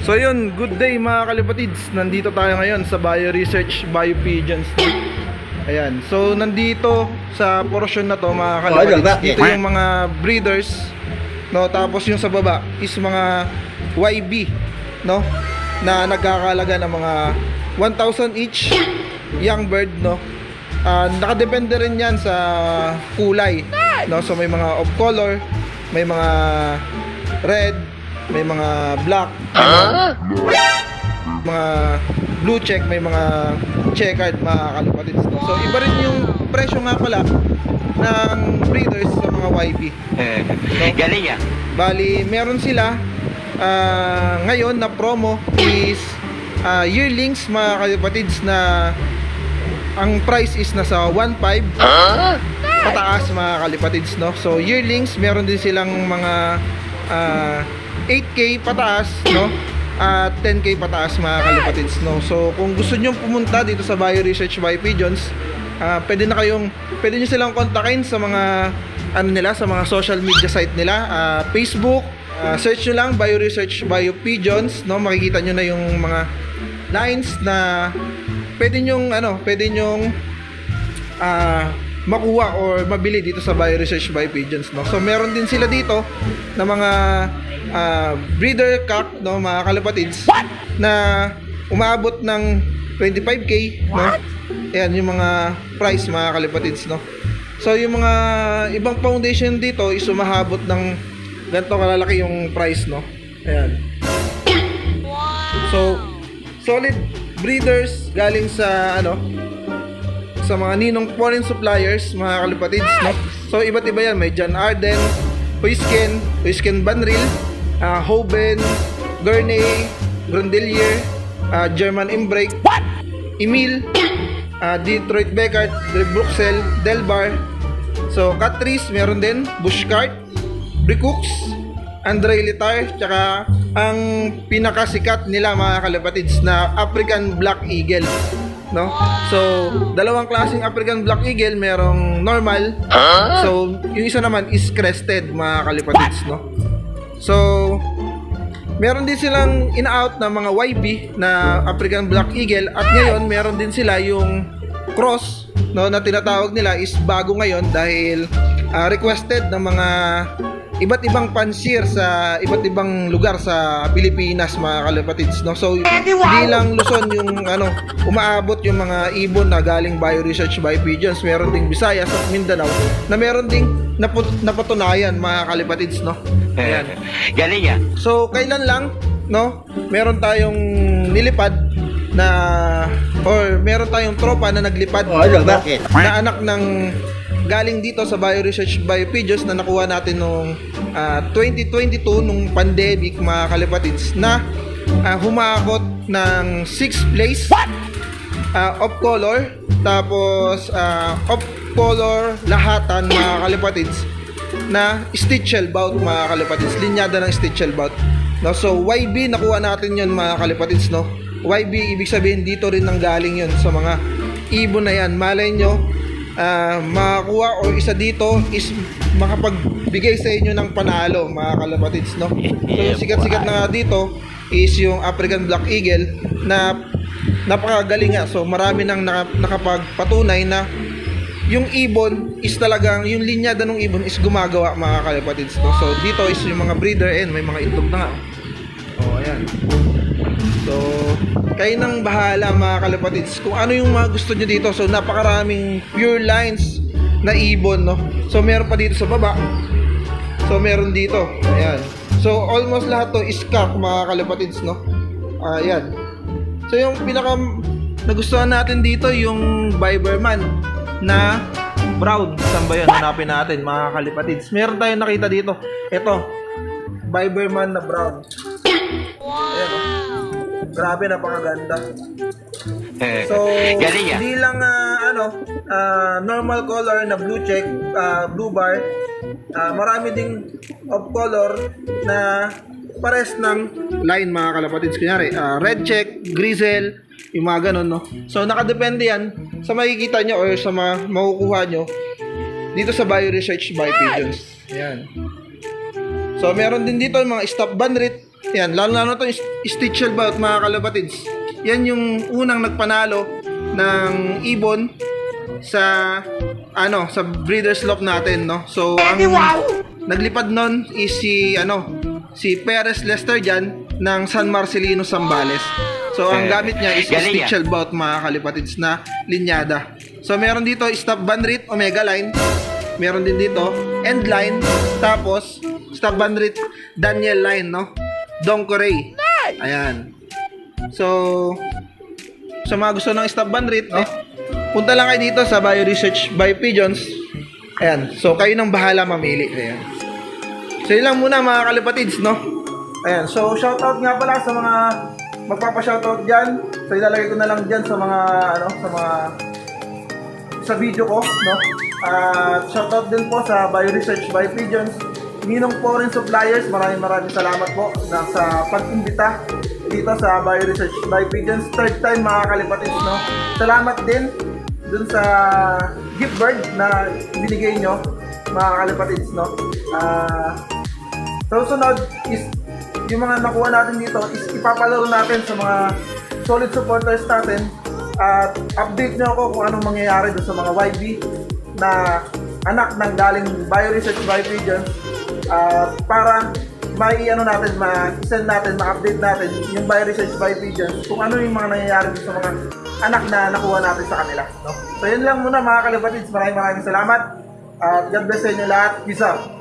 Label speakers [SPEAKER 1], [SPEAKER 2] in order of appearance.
[SPEAKER 1] So yun, good day mga kalipatids. Nandito tayo ngayon sa Bio Research Bio Pigeons. Ayan. So nandito sa portion na to mga kalipatids.
[SPEAKER 2] bakit?
[SPEAKER 1] Dito yung mga breeders, no? Tapos yung sa baba is mga YB, no? Na nagkakalaga ng mga 1,000 each young bird, no? Ah, nakadepende rin yan sa kulay, no? So may mga off color, may mga red, may mga black, mga blue check, may mga checkered mga kalapatids. No? So iba rin yung presyo nga pala ng breeders sa mga YB.
[SPEAKER 2] Galing yan.
[SPEAKER 1] Bali, meron sila ah, ngayon na promo is ah, yearlings mga kalapatids na ang price is nasa 1.5 pataas mga kalipatids no so yearlings meron din silang mga ah, 8k pataas no? At 10k pataas mga kalipatids no? So kung gusto niyo pumunta dito sa Bio Research by Pigeons ah, pwede na kayong pwede niyo silang kontakin sa mga ano nila sa mga social media site nila. Ah, Facebook ah, search nyo lang Bio Research Bio Pigeons no? Makikita nyo na yung mga lines na pwede nyong ano pwede nyong ah makuha or mabili dito sa Bio Research by Pigeons no. So meron din sila dito na mga ah, breeder cock no mga kalapatids na umaabot ng 25k no. Ayan yung mga price mga kalapatids no. So yung mga ibang foundation dito is umahabot ng ganito kalalaki yung price no. Ayan. So solid breeders galing sa ano sa mga ninong foreign suppliers, mga kalipatids, no? So, iba't iba yan. May John Arden, Huisken, Huisken Banril, uh, Hoben, Gurney, Grundelier, uh, German Imbrake, Emil, uh, Detroit Beckert, Bruxelles, Delbar. So, Catrice, meron din, Bushcart, Bricooks, Andre Litar, tsaka ang pinakasikat nila mga kalapatids na African Black Eagle no? So, dalawang klaseng African Black Eagle, merong normal. So, yung isa naman is crested, mga kalipatids, no? So, meron din silang in-out na mga YB na African Black Eagle at ngayon meron din sila yung cross no na tinatawag nila is bago ngayon dahil ah, requested ng mga iba't ibang pansir sa iba't ibang lugar sa Pilipinas mga kalapatids no so hindi lang Luzon yung ano umaabot yung mga ibon na galing Bio Research by Pigeons meron ding Visayas at Mindanao na meron ding naput- napatunayan mga kalapatids no ayan
[SPEAKER 2] Galing yan.
[SPEAKER 1] So, kailan lang, no? Meron tayong nilipad na or meron tayong tropa na naglipad
[SPEAKER 2] Oh, ano,
[SPEAKER 1] no?
[SPEAKER 2] bakit?
[SPEAKER 1] na anak ng galing dito sa Bio Research Bio Pigeons na nakuha natin nung ah, 2022 nung pandemic mga kalipatids na ah, humakot ng 6th place. Ah, off color tapos ah, off color lahatan mga kalipatids na stitchel bout mga kalipatids linyada ng stitchel bout. No so YB nakuha natin yon mga kalipatids no? YB ibig sabihin dito rin nang galing yon sa mga ibon na yan. Malay nyo ah, makakuha o isa dito is makapagbigay sa inyo ng panalo mga kalapatids no? So sikat-sikat na nga dito is yung African Black Eagle na napakagaling nga. So marami nang naka- nakapagpatunay na yung ibon is talagang yung linyada ng ibon is gumagawa mga kalapatids no? so dito is yung mga breeder and may mga itlog na nga. Oh ayan. So kayo nang bahala mga kalapatids kung ano yung mga gusto nyo dito. So napakaraming pure lines na ibon no? So meron pa dito sa baba so meron dito ayan so almost lahat to is cock mga kalapatids no ayan so yung pinaka nagustuhan natin dito yung Viberman na brown. Saan ba yun? Hanapin natin mga kalipatids. Meron tayong nakita dito. Ito. Viberman na brown. Ayan. Grabe, napakaganda. So,
[SPEAKER 2] Galing yan.
[SPEAKER 1] hindi lang ah, ano, ah, normal color na blue check, ah, blue bar. Ah, marami ding of color na pares ng line mga kalapatids. Kunyari, ah, red check, grizzle, yung mga ganun, no? So, nakadepende yan sa makikita nyo or sa mga makukuha nyo dito sa Bio Research by Pigeons. Ayan. So, meron din dito yung mga stop bandrit, Yan, lalo lalo to Stitchel Bout mga kalapatids. Yan yung unang nagpanalo ng ibon sa ano, sa breeder's loft natin, no? So, ang naglipad nun is si ano, si Perez Lester dyan ng San Marcelino Zambales. So, ang
[SPEAKER 2] Eh,
[SPEAKER 1] gamit niya is
[SPEAKER 2] galing.
[SPEAKER 1] Stitchel Bout mga kalapatids na linyada. So, meron dito Stop Banrit Omega Line. Meron din dito End Line. Tapos, Stop Banrit Daniel Line, no? Don Corey. Ayan. So, sa mga gusto ng stop band rate, no? Punta lang kayo dito sa Bio Research by Pigeons. Ayan. So, kayo nang bahala mamili. Ayan. So, yun lang muna mga kalipatids, no? Ayan. So, shoutout nga pala sa mga magpapa-shoutout dyan. So, ilalagay ko na lang dyan sa mga, ano, sa mga sa video ko, no? At shoutout din po sa Bio Research by Pigeons. Ninong Foreign Suppliers, maraming maraming salamat po na sa pag-imbita dito sa Bio Research by Pigeons. Third time mga kalipatids, no? Salamat din dun sa gift bird na binigay nyo, mga kalipatids, no? Ah... So, is yung mga nakuha natin dito is ipapalaro natin sa mga solid supporters natin at update nyo ako kung anong mangyayari doon sa mga YB na anak ng galing Bioresearch Pigeons at para may ano natin, ma-send natin, ma-update natin yung Bioresearch by Pigeons kung ano yung mga nangyayari sa mga anak na nakuha natin sa kanila. No? So yun lang muna mga kalapatids. Maraming maraming salamat. At God bless sa inyo lahat. Peace out.